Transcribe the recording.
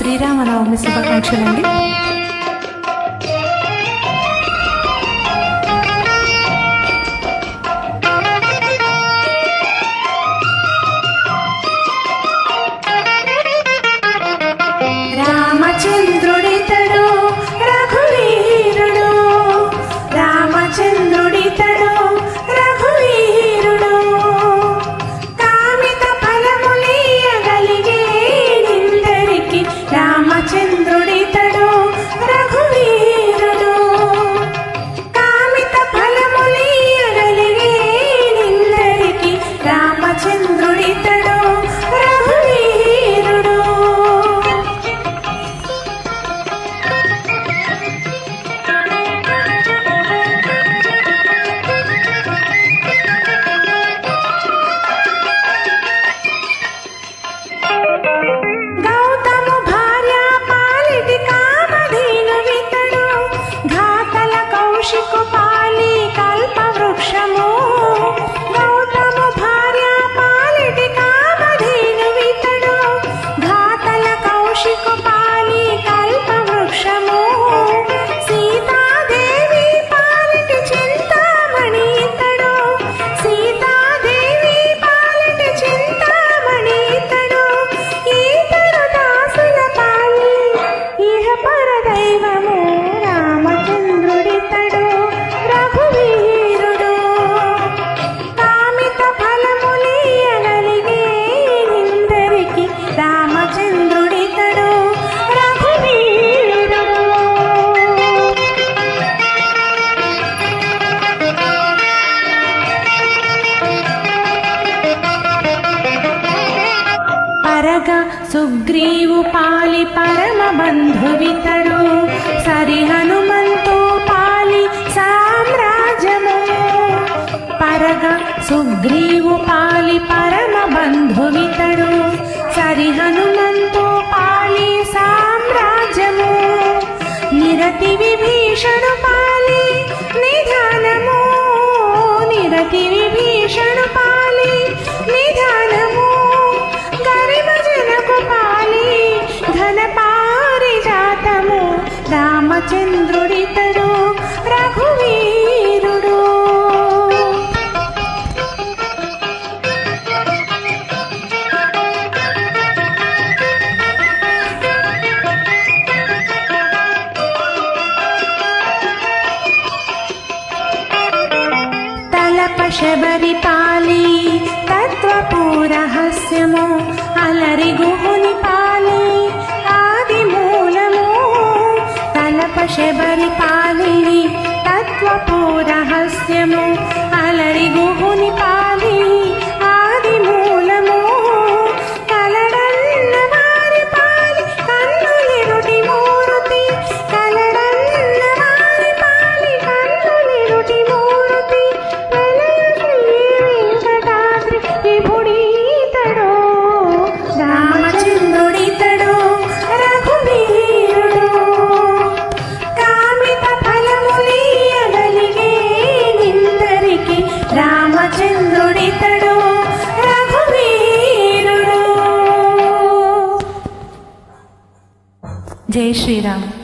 శ్రీరామనవమి శుభాకాంక్షలండి. ಕೊರಗ ಸುಗ್ರೀವು ಪಾಲಿ ಪರಮ ಬಂಧುವಿತಡು ಸರಿ ಹನುಮಂತು ಪಾಲಿ ಸಾಮ್ರಾಜ್ಯಮೋ ಪರಗ ಸುಗ್ರೀವು ಪಾಲಿ ಪರಮ ಬಂಧುವಿತಡು ಸರಿ ಹನುಮಂತು ಪಾಲಿ ಸಾಮ್ರಾಜ್ಯಮೋ ನಿರತಿ ವಿಭೀಷಣ రామచంద్రుడితడు రఘువీరుడు. తలప శబరి పాలి తత్వపు రహస్యము అలరి గుహుని పా शबरिपालिनि तत्त्वपूरहस्यम्। జై శ్రీరామ్.